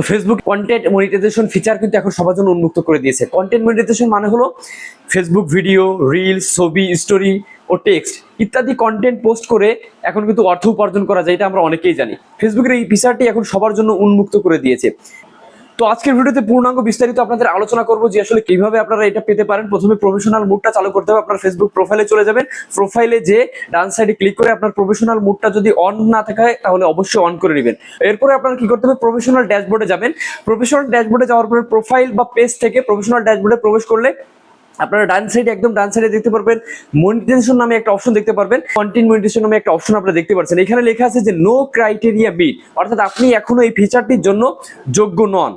তো Facebook content monetization feature কিন্তু এখন সবার জন্য উন্মুক্ত করে দিয়েছে। কন্টেন্ট মনিটাইজেশন মানে হলো ফেসবুক ভিডিও রিলস ছবি স্টোরি ও টেক্সট ইত্যাদি কন্টেন্ট পোস্ট করে এখন কিন্তু অর্থ উপার্জন করা যায়, এটা আমরা অনেকেই জানি। ফেসবুকের এই ফিচারটি এখন সবার জন্য উন্মুক্ত করে দিয়েছে। তো আজকের ভিডিওতে পূর্ণাঙ্গ বিস্তারিত আপনাদের আলোচনা করব যে আসলে কীভাবে আপনারা এটা পেতে পারেন। প্রথমে প্রফেশনাল মুডটা চালু করতে হবে, আপনার ফেসবুক প্রোফাইলে চলে যাবেন। প্রোফাইলে যে ডান সাইডে ক্লিক করে আপনার প্রফেশনাল মুডটা যদি অন না থাকে, তাহলে অবশ্যই অন করে নেবেন। এরপরে আপনার কি করতে হবে? প্রফেশনাল ড্যাশবোর্ডে যাবেন। প্রফেশনাল ড্যাশবোর্ডে যাওয়ার পরে প্রোফাইল বা পেজ থেকে প্রফেশনাল ড্যাশবোর্ডে প্রবেশ করলে আপনারা ডান সাইডে একদম ডান সাইডে দেখতে পারবেন। মনিটাইজেশন নামে একটা অপশন দেখতে পারবেন। কন্টেন্ট মনিটাইজেশন নামে একটা অপশন আপনারা দেখতে পাচ্ছেন। এখানে লেখা আছে যে নো ক্রাইটেরিয়া মিট অর্থাৎ আপনি এখনও এই ফিচারটির জন্য যোগ্য নন।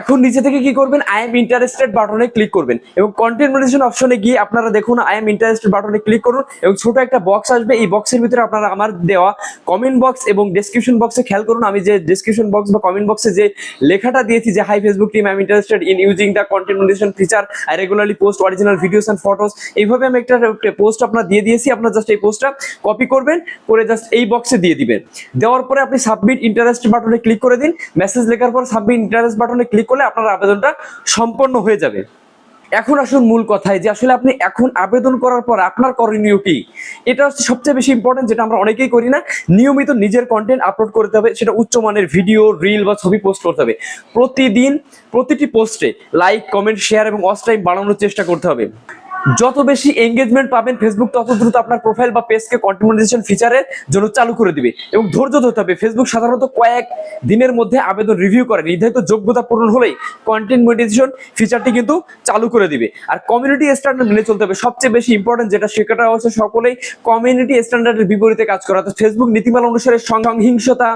এখন নিচে থেকে কি করবেন? আই এম ইন্টারেস্টেড বাটনে ক্লিক করবেন। এবং কন্টেন্ট অপশনে গিয়ে আপনারা দেখুন আই এম ইন্টারেস্টেড বাটনে ক্লিক করুন এবং ছোট একটা বক্স আসবে। এই বক্সের ভিতরে আপনারা আমার দেওয়া কমেন্ট বক্স এবং ডেসক্রিপশন বক্সে খেয়াল করুন। আমি যে ডেসক্রিপশন বক্স বা কমেন্ট বক্সে যে লেখাটা দিয়েছি যে hi Facebook team I am interested in using the content monetization feature I regularly post original videos and photos এইভাবে আমি একটা পোস্ট আপনার দিয়ে দিয়েছি। আপনার জাস্ট এই পোস্টটা কপি করবেন, করে জাস্ট এই বক্সে দিয়ে দিবেন। দেওয়ার পরে আপনি সাবমিট ইন্টারেস্ট বাটনে ক্লিক করে দিন। মেসেজ লেখার পর সাবমিট ইন্টারেস্ট বাটনে ক্লিক করলে আপনার আবেদনটা সম্পন্ন হয়ে যাবে। এখন আসুন মূল কথায় যে আসলে আপনি এখন আবেদন করার পর আপনার করণীয় কি? এটা হচ্ছে সবচেয়ে বেশি ইম্পর্টেন্ট যেটা আমরা অনেকেই করি না। নিয়মিত নিজের কন্টেন্ট আপলোড করতে হবে, সেটা উচ্চমানের ভিডিও রিল বা ছবি পোস্ট করতে হবে। প্রতিদিন প্রতিটি পোস্টে লাইক কমেন্ট শেয়ার এবং অস্টাইম টাইম বাড়ানোর চেষ্টা করতে হবে। যত বেশি এঙ্গেজমেন্ট পাবেন ফেসবুক তত দ্রুত আপনার প্রোফাইল বা পেজকে কন্টিনিউশন ফিচারের জন্য চালু করে দিবে। এবং ধৈর্য ধরতে হবে। ফেসবুক সাধারণত কয়েক দিনের মধ্যে আবেদন রিভিউ করে। নির্ধারিত যোগ্যতা পূরণ হলেই কন্টেন্ট মনিটাইজেশন ফিচারটি কিন্তু চালু করে দিবে। আর কমিউনিটি স্ট্যান্ডার্ড মেনে চলতে হবে। সবচেয়ে বেশি ইম্পর্টেন্ট যেটা, সেটা হচ্ছে সকলেই কমিউনিটি স্ট্যান্ডার্ডের বিপরীতে কাজ করা। তো ফেসবুক নীতিমালা অনুসারে সংহিংসতা,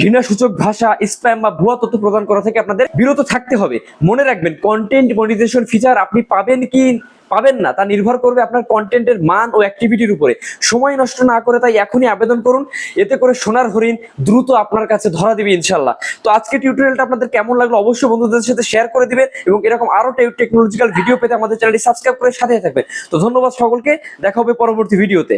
ঘৃণাসূচক ভাষা স্প্যাম বা ভুয়া তথ্য প্রদান করা থেকে আপনাদের বিরত থাকতে হবে। মনে রাখবেন কন্টেন্ট মনিটাইজেশন ফিচার আপনি পাবেন কি পাবেন না, তা নির্ভর করবে আপনার কন্টেন্টের মান ও অ্যাক্টিভিটির উপরে। সময় নষ্ট না করে তাই এখনই আবেদন করুন, এতে করে সোনার হরিণ দ্রুত আপনার কাছে ধরা দিবে ইনশাল্লাহ তো আজকে টিউটোরিয়ালটা আপনাদের কেমন লাগল অবশ্যই বন্ধুদের সাথে শেয়ার করে দিবেন এবং এরকম আরও টেকনোলজিক্যাল ভিডিও পেতে আমাদের চ্যানেলটি সাবস্ক্রাইব করে সাথে থাকবেন। তো ধন্যবাদ সকলকে, দেখা হবে পরবর্তী ভিডিওতে